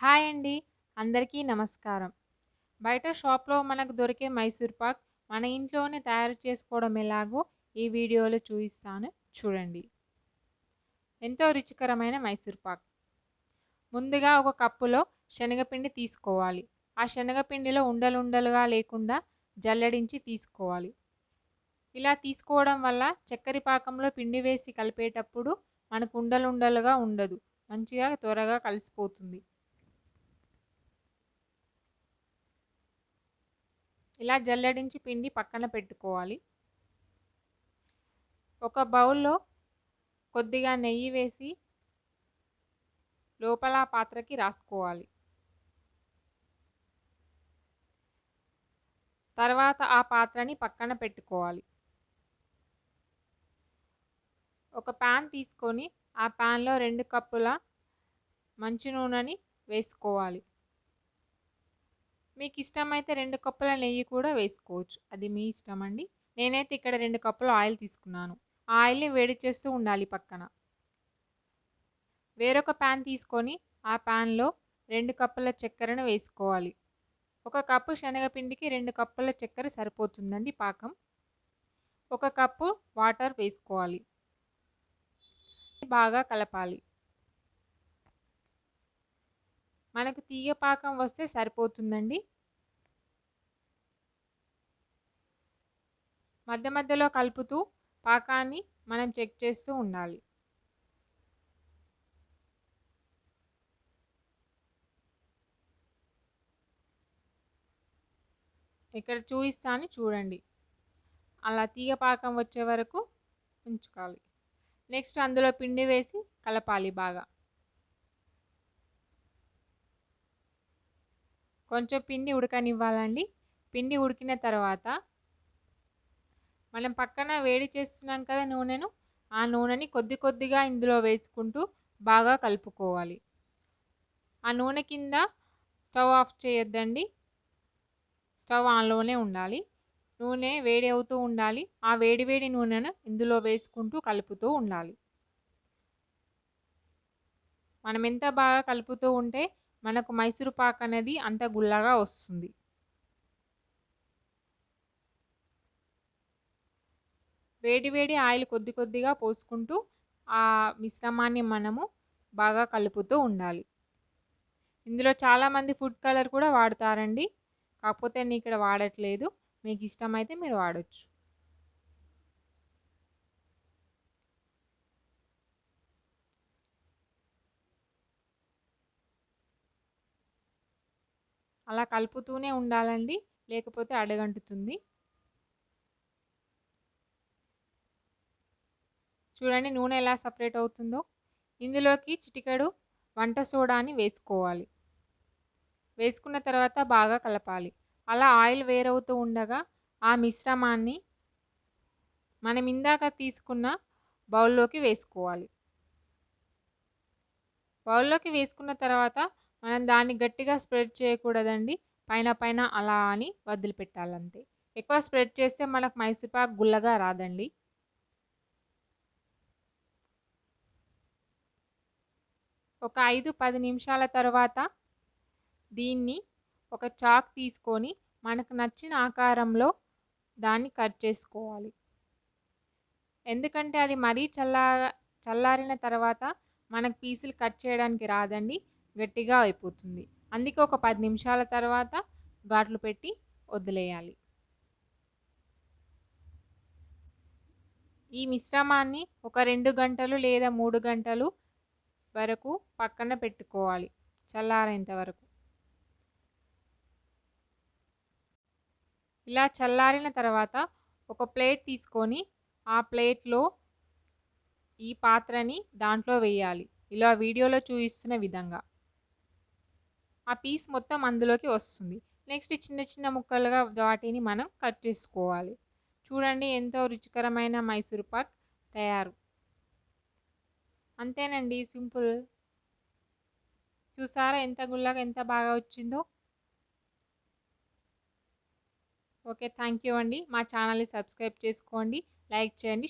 Hi అండి. అందరికీ నమస్కారం. బయట షాప్లో మనకు దొరికే మైసూర్ పాక్ మన ఇంట్లోనే తయారు చేసుకోవడం ఎలాగో ఈ వీడియోలో చూపిస్తాను. చూడండి. ఎంతో రుచికరమైన మైసూర్ పాక్. ముందుగా ఒక కప్పులో శనగపిండి తీసుకోవాలి. ఆ శనగపిండిలో ఉండలుండలుగా లేకుండా జల్లడించి తీసుకోవాలి. ఇలా తీసుకోవడం వల్ల చక్కెర పాకంలో పిండి వేసి కలిపేటప్పుడు మనకు ఉండలుండలుగా ఉండదు. మంచిగా త్వరగా కలిసిపోతుంది. ఇలా జల్లడించి పిండి పక్కన పెట్టుకోవాలి. ఒక బౌల్లో కొద్దిగా నెయ్యి వేసి లోపల పాత్రకి రాసుకోవాలి. తర్వాత ఆ పాత్రని పక్కన పెట్టుకోవాలి. ఒక ప్యాన్ తీసుకొని ఆ ప్యాన్లో రెండు కప్పుల మంచి నూనెని వేసుకోవాలి. మీకు ఇష్టమైతే రెండు కప్పుల నెయ్యి కూడా వేసుకోవచ్చు. అది మీ ఇష్టం అండి నేనైతే ఇక్కడ రెండు కప్పుల ఆయిల్ తీసుకున్నాను. ఆ ఆయిల్ని వేడి చేస్తూ ఉండాలి పక్కన. వేరొక ప్యాన్ తీసుకొని ఆ ప్యాన్లో రెండు కప్పుల చక్కెరను వేసుకోవాలి. ఒక కప్పు శనగపిండికి రెండు కప్పుల చక్కెర సరిపోతుందండి పాకం. ఒక కప్పు వాటర్ వేసుకోవాలి. బాగా కలపాలి. మనకు తీగ పాకం వస్తే సరిపోతుందండి. మధ్య మధ్యలో కలుపుతూ పాకాన్ని మనం చెక్ చేస్తూ ఉండాలి. ఇక్కడ చూపిస్తాను చూడండి. అలా తీగ పాకం వచ్చే వరకు ఉంచుకోవాలి. నెక్స్ట్ అందులో పిండి వేసి కలపాలి బాగా. కొంచెం పిండి ఉడకనివ్వాలండి. పిండి ఉడికిన తర్వాత మనం పక్కన వేడి చేస్తున్నాం కదా నూనెను ఆ నూనెని కొద్ది కొద్దిగా ఇందులో వేసుకుంటూ బాగా కలుపుకోవాలి. ఆ నూనె కింద స్టవ్ ఆఫ్ చేయొద్దండి. స్టవ్ ఆన్లోనే ఉండాలి. నూనె వేడి అవుతూ ఉండాలి. ఆ వేడి వేడి నూనెను ఇందులో వేసుకుంటూ కలుపుతూ ఉండాలి. మనం ఎంత బాగా కలుపుతూ ఉంటే మనకు మైసూరు పాక్ అనేది అంత గుల్లగా వస్తుంది. వేడి వేడి ఆయిల్ కొద్ది కొద్దిగా పోసుకుంటూ ఆ మిశ్రమాన్ని మనము బాగా కలుపుతూ ఉండాలి. ఇందులో చాలామంది ఫుడ్ కలర్ కూడా వాడతారండి. కాకపోతే నేను ఇక్కడ వాడట్లేదు. మీకు ఇష్టమైతే మీరు వాడచ్చు. అలా కలుపుతూనే ఉండాలండి. లేకపోతే అడగంటుతుంది. చూడండి నూనె ఎలా సపరేట్ అవుతుందో. ఇందులోకి చిటికెడు వంట సోడాని వేసుకోవాలి. వేసుకున్న తర్వాత బాగా కలపాలి. అలా ఆయిల్ వేరవుతూ ఉండగా ఆ మిశ్రమాన్ని మనం ఇందాక తీసుకున్న బౌల్లోకి వేసుకోవాలి. బౌల్లోకి వేసుకున్న తర్వాత మనం దాన్ని గట్టిగా స్ప్రెడ్ చేయకూడదండి. పైన పైన అలా అని వదిలిపెట్టాలంతే. ఎక్కువ స్ప్రెడ్ చేస్తే మనకు మైసూర్పాక్ గుల్లగా రాదండి. ఒక ఐదు పది నిమిషాల తర్వాత దీన్ని ఒక చాక్ తీసుకొని మనకు నచ్చిన ఆకారంలో దాన్ని కట్ చేసుకోవాలి. ఎందుకంటే అది మరీ చల్లా చల్లారిన తర్వాత మనకు పీసులు కట్ చేయడానికి రాదండి గట్టిగా అయిపోతుంది. అందుకే ఒక పది నిమిషాల తర్వాత ఘాట్లు పెట్టి వదిలేయాలి. ఈ మిశ్రమాన్ని ఒక రెండు గంటలు లేదా మూడు గంటలు వరకు పక్కన పెట్టుకోవాలి. చల్లారేంత వరకు. ఇలా చల్లారిన తర్వాత ఒక ప్లేట్ తీసుకొని ఆ ప్లేట్లో ఈ పాత్రని దాంట్లో వేయాలి. ఇలా వీడియోలో చూపిస్తున్న విధంగా. ఆ పీస్ మొత్తం అందులోకి వస్తుంది. నెక్స్ట్ చిన్న చిన్న ముక్కలుగా వాటిని మనం కట్ చేసుకోవాలి. చూడండి ఎంతో రుచికరమైన మైసూర్ పాక్ తయారు. అంతేనండి. సింపుల్. చూసారా ఎంత గుల్లగా ఎంత బాగా వచ్చిందో? ఓకే. థ్యాంక్ యూ అండి. మా ఛానల్ని సబ్స్క్రైబ్ చేసుకోండి. లైక్ చేయండి.